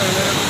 Later.